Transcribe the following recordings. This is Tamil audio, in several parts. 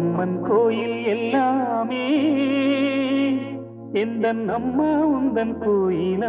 அம்மன் கோயில் எல்லாமே. எந்த அம்மா உந்தன் கோயில்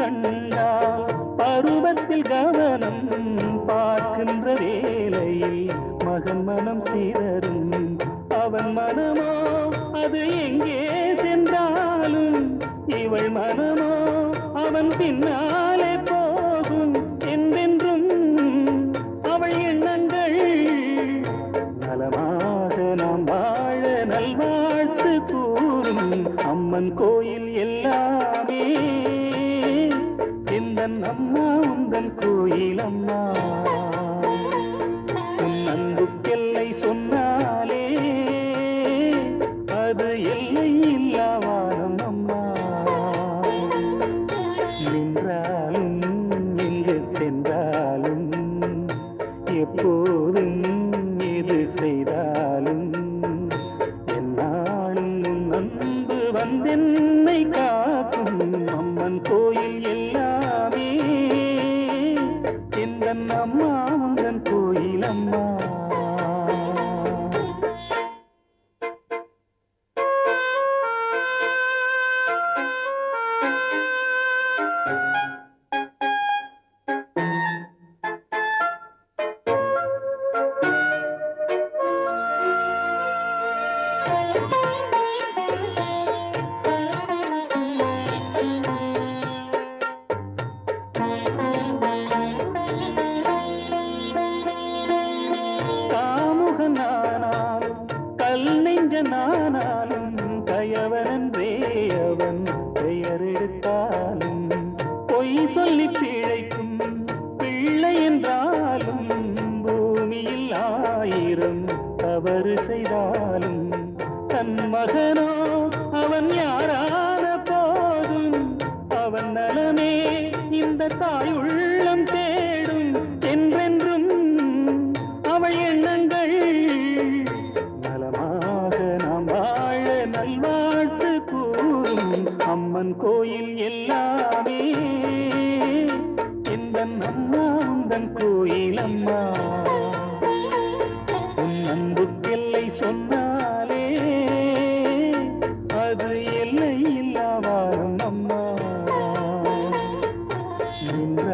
கண்டா பருவத்தில் கவனம் பார்க்கின்ற வேலையில் மகன் மனம் சீரரும் அவன் மனமோ அது எங்கே சென்றாலும் இவள் மனமோ அவன் பின்னாலே போகும் என்றென்றும் அவள் எண்ணங்கள். நலமாக நாம் வாழ நல்வாழ்த்து கூறும் அம்மன் கோயில் எல்லாம் ഗോവിന്ദ காமுகனானாலும் கயவனன்றே அவன் பெயர் எடுத்தாலும் பொய் சொல்லி பிழைக்கும் பிள்ளை என்றாலும் பூமியில் ஆயிரம் தவறு செய் தாய் உள்ளம் தேடும் என்றென்றும் அவள் எண்ணங்கள் நலமாக நாம் வாழ நல்வாழ்த்து கூறும் அம்மன் கோயில் எல்லாமே. இந்த அம்மா உந்தன் கோயில் அம்மா நின்றாலும்